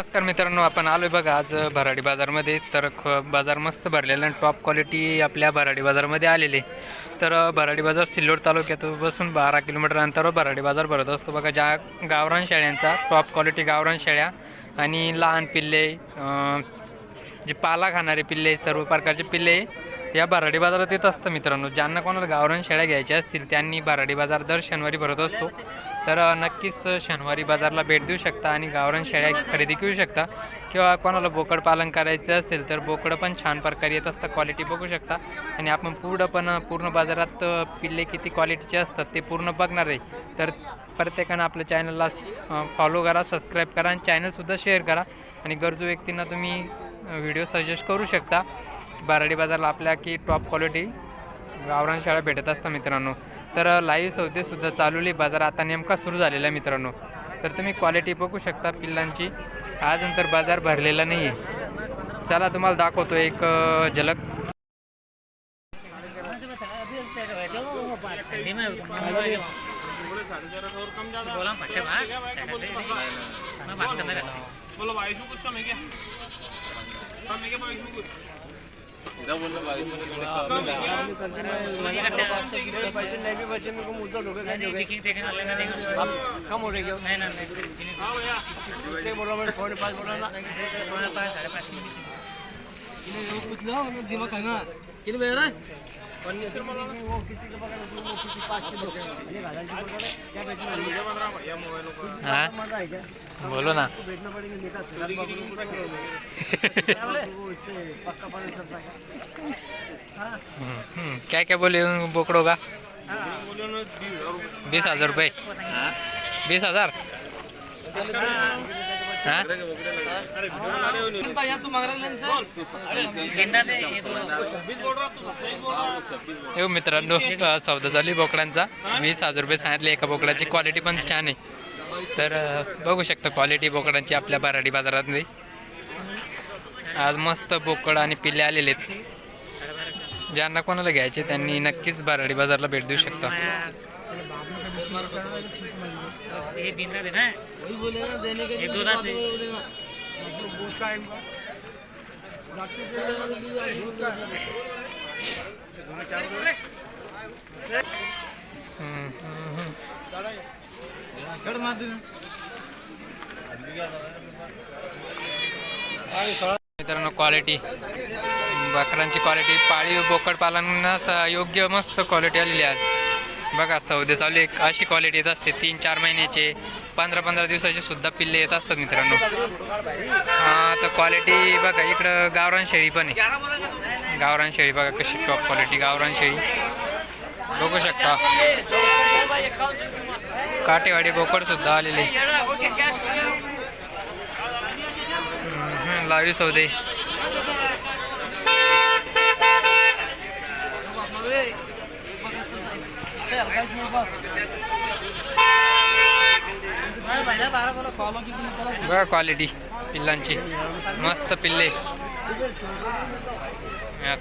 नमस्कार मित्रांनो आपण आलोय बघा आज भराडी बाजारमध्ये. तर ख बाजार मस्त भरलेला आणि टॉप क्वालिटी आपल्या भराडी बाजारमध्ये आलेले. तर भराडी बाजार सिल्लोड तालुक्यातून बसून बारा किलोमीटर अंतरावर भराडी बाजार भरत असतो. बघा ज्या गावरान शेळ्यांचा टॉप क्वालिटी गावरान शेळ्या आणि लहान पिल्ले जे पाला खाणारे पिल्ले सर्व प्रकारचे पिल्ले या भराडी बाजारात येत असतं मित्रांनो. ज्यांना कोणाला गावरान शेळ्या घ्यायच्या असतील त्यांनी भराडी बाजार दर शनिवारी भरत असतो. तर नक्कीच शनिवारी बाजारला भेट देऊ शकता आणि गावरान शेळ्या खरेदी करू शकता. किंवा कोणाला बोकड पालन करायचं असेल तर बोकडं पण छान प्रकारे येत असतं क्वालिटी बघू शकता. आणि आपण पुढं पण पूर्ण बाजारात पिल्ले किती क्वालिटीचे असतात ते पूर्ण बघणार आहे. तर प्रत्येकानं आपल्या चॅनलला फॉलो करा सबस्क्राईब करा आणि चॅनलसुद्धा शेअर करा. आणि गरजू व्यक्तींना तुम्ही व्हिडिओ सजेस्ट करू शकता. बाराडी बाजारला आपल्या की टॉप क्वालिटी गावरान शाळा भेटत असतात मित्रांनो. तर लाईव्ह सौदेसुद्धा चालवली. बाजार आता नेमका सुरू झालेला आहे मित्रांनो. तर तुम्ही क्वालिटी बघू शकता पिल्लांची. आजनंतर बाजार भरलेला नाही आहे चला तुम्हाला दाखवतो एक झलक. बोला पट्टे बा मैं बात करना रहती बोलो बाईस में कुछ कम है क्या कम है क्या बाईस में कुछ देखिए देखने वाले का देखो कम हो रही है नहीं ना नहीं हाँ भैया कितने बोला मैं फोन पास बोला ना हमारे पास साढ़े पाँच मिनट कुछ लो दिमाग है ना किन बे रहा वो किसी के बगल में वो किसी पास के लोग ये घाटा की बोल रहे क्या बेचना है बोलो ना. क्या क्या बोले बोकडो का? बीस हजार रुपये. बीस हजार? हाँ? हो है हो मित्रांनो सौदा झाली बोकडांचा. वीस हजार रुपये सांगितले एका बोकडाची क्वालिटी पण छान आहे. तर बघू शकता क्वालिटी बोकडांची आपल्या बाराडी बाजारातली. आज मस्त बोकड आणि पिल्ले आलेले आहेत. ज्यांना कोणाला घ्यायचे त्यांनी नक्कीच बाराडी बाजारला भेट देऊ शकता. ये गेंदा देना है वही बोले ना देने के ये दो दांत हम्म, हम्म, हम्म. मित्रांनो क्वालिटी बकरांची क्वालिटी पाळीव बोकड पालनास योग्य मस्त क्वालिटी आलेली आहे आज. बघा सौदे चालू एक अशी क्वालिटी येत असते. तीन चार महिन्याचे पंधरा पंधरा दिवसाचे सुद्धा पिल्ले येत असतात मित्रांनो. तर क्वालिटी बघा इकडं गावरान शेळी पण आहे. गावरान शेळी बघा कशी टॉप क्वालिटी गावरान शेळी. बघू शकता. काटेवाडी बोकड सुद्धा आलेले लावी सौदे. बघा क्वालिटी पिल्लांची. मस्त पिल्ले.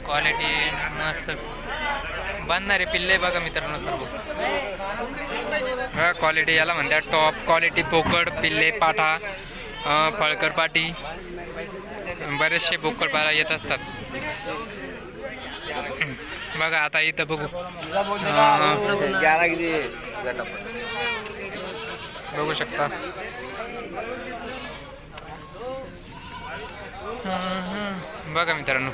क्वालिटी मस्त. बांधणारे पिल्ले बघा मित्रांनो सर्व. बघा क्वालिटी याला म्हणतात टॉप क्वालिटी पोकड पिल्ले पाठा फळकर पाटी. बरेचसे बोकड पाला येत असतात. बघा आता इथं बघू. बघू शकता. बघा मित्रांनो.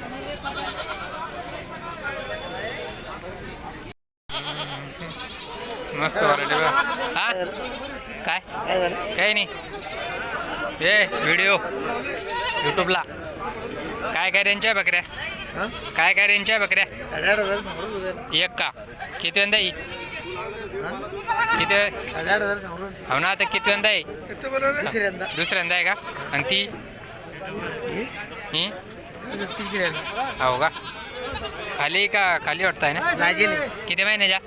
मस्त व्हरायटी बघा. हा? काय? काही नाही. ए व्हिडिओ यूट्यूबला काय काय रेंजच्या आहे बकऱ्या? काय काय रेंजच्या आहे बकऱ्या? साडेआठ हजार सांगू तुझं. एक का? किती वंदा येईल किती साडेआठ हजार सांगू हो ना आता किती वंदा आहे किती तिसऱ्यांदा दुसऱ्यांदा. आहे का? आणि ती? ही? तिसऱ्यांदा. हो का? खाली का खाली वाटतं आहे ना? लागेल. किती महिन्याच्या?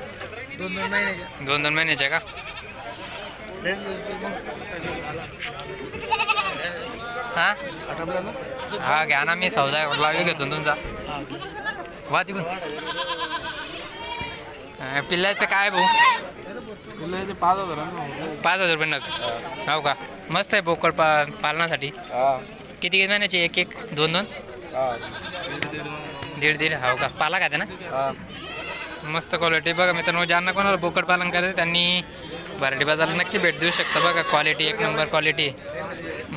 दोन दोन महिन्याच्या. दोन दोन महिन्याच्या का? हां? आठवला ना? हा घ्या ना मी सौदा लावी घेतो तुमचा. वा तिकून अं, पिल्लाचं काय भाऊ? पाच हजार पाच हजार रुपये नग. हो का? मस्त आहे बोकड पा पालनासाठी. किती महिन्याचे एक एक दोन दोन? दीड दीड. हो का? पाला खाते ना? मस्त क्वालिटी बघा मित्रांनो ज्यांना कोणाला बोकड पालन करायचं त्यांनी भरडी बाजारला नक्की भेट देऊ शकता. बघा क्वालिटी एक नंबर क्वालिटी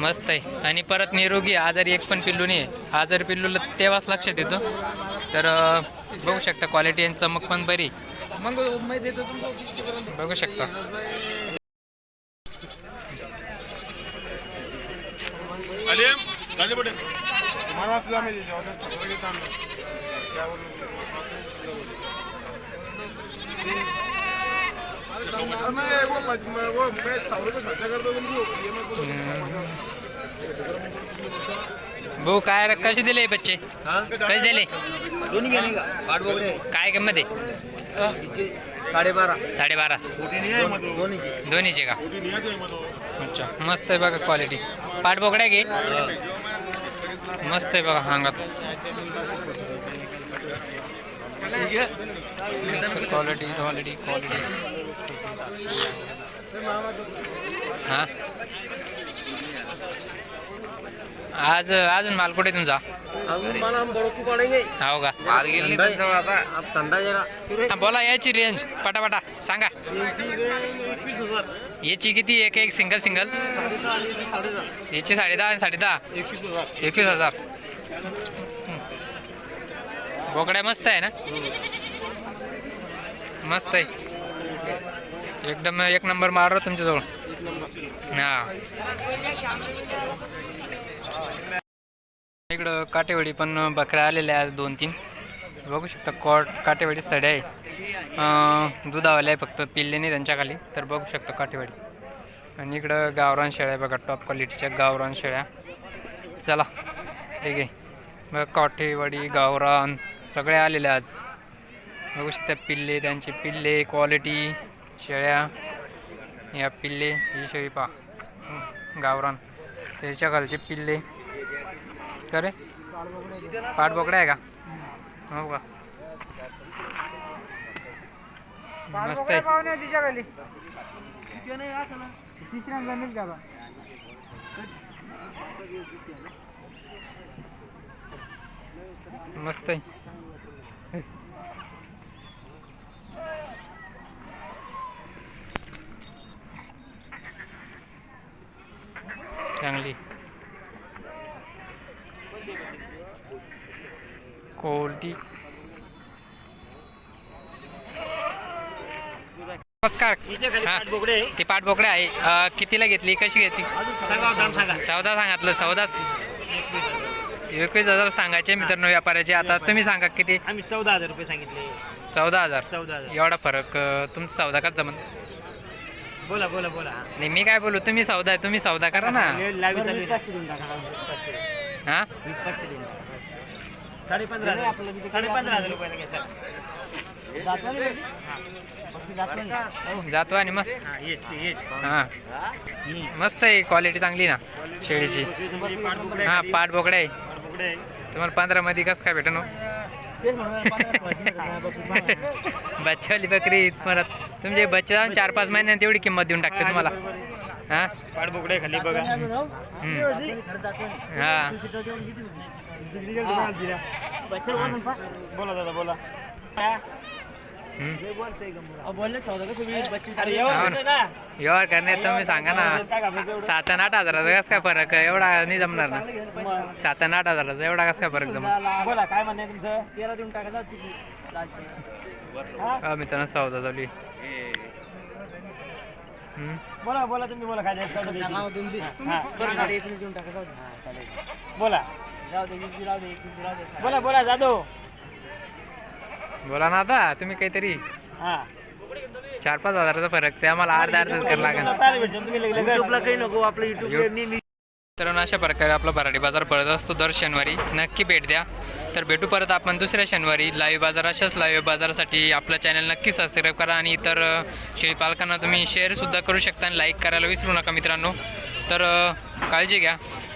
मस्त आहे. आणि परत निरोगी. आजारी एक पण पिल्लू नाही आहे. आजारी पिल्लूला तेव्हाच लक्षात येतो. तर बघू शकता क्वालिटी आणि चमक पण बरी. बघू शकता. अरे भाऊ काय रे- कसे दिले हे? बच्चे कसे दिले? दोन्ही घेणे का? पाठ वगैरे. काय किंमत आहे? हिचे साडेबारा. साडेबारा. दोन्हीचे दोन्हीचे. का? नहीं है अच्छा मस्त आहे बघा क्वालिटी पाठ बोकड्या घे. मस्त आहे बघा हांगात. क्वालिटी क्वालिटी क्वालिटी हां आज अजून माल कुठे तुमचा हो का? माल आता. हा, बोला याची रेंज पटापटा सांगा. याची किती? एक एक सिंगल सिंगल याची साडे दहा आणि साडे दहा एकवीस हजार. एकवीस हजार. बोकड्या मस्त आहे ना? मस्त आहे. एकदम एक नंबर मार तुमच्याजवळ. हा. इकडं काटेवाडी पण बकऱ्या आलेल्या आहेत दोन तीन. बघू शकता कॉट काटेवाडी सड्या आहे. अं, दुधावाल्या आहे फक्त पिल्ले नाही त्यांच्याखाली तर बघू शकता काटेवाडी. आणि इकडं गावरान शेळ्या आहे बघा टॉप क्वालिटीच्या गावरान शेळ्या. चला ठीक आहे बघा काठेवाडी गावरान. सगळे आलेले आज. बघू शकता पिल्ले त्यांचे पिल्ले क्वालिटी शेळ्या. या पिल्ले ही शेळी पा गावरान. त्याच्या खालचे पिल्ले. का रे? पाठ बोकडा आहे का? हो का? मस्त आहे. मस्त आहे. चांगली. कोल्टी नमस्कार. हा, ती पाठ बोकडे आहे. अं, कितीला घेतली? कशी घेतली? चौदा सांगितलं चौदा एकवीस हजार सांगायचे मित्रांनो व्यापाऱ्याचे. आता तुम्ही सांगा किती? आम्ही चौदा हजार रुपये सांगितले. चौदा हजार. चौदा हजार. एवढा फरक अं, तुमचा सौदा का जमन? बोला बोला बोला. नाही मी काय बोलू तुम्ही सौदा आहे तुम्ही सौदा करा ना. लावी चालू आहे. हा? साडे पंधरा हजार. साडे पंधरा हजार रुपयाला घ्यायचा. जातो आणि मस्त. हा हा. मस्त आहे क्वालिटी चांगली ना शेळीची. हा पाठ बोकडे आहे. तुम्हाला पंधरा मध्ये कसं काय भेटन हो? बच्चावाली बकरी परत तुमचे बच्चे जाऊन चार पाच महिन्यात तेवढी किंमत देऊन टाकते तुम्हाला. हा पाठबोकडे खाली बघा. हम्म. हा. बोला दादा बोला. एवढं करण्यात तुम्ही सांगा ना. एवढं? सात आणि आठ हजाराचा कसं काय फरक? एवढा नाही जमणार ना. सात आणि आठ हजाराचा एवढा कसं काय फरक जमणार? बोला काय म्हणणं तुमचं? तेरा देऊन लालची. हा? मित्रांनो सौदा चालू. बोला बोला तुम्ही बोला काय टाका बोला बोला जाधव. बोला ना आता तुम्ही काहीतरी हा. चार पाच हजाराचा फरक ते आम्हाला अर्धा अर्धाच करायला लागेल. मित्रांनो अशा प्रकारे आपला भराडी बाजार पडत असतो दर शनिवारी. नक्की भेट द्या. तर भेटू परत आपण दुसऱ्या शनिवारी. लाईव्ह बाजार अशाच लाईव्ह बाजारासाठी आपलं चॅनल नक्की सबस्क्राईब करा आणि इतर अ, शेळीपालकांना तुम्ही शेअरसुद्धा करू शकता आणि लाईक करायला विसरू नका मित्रांनो. तर काळजी घ्या.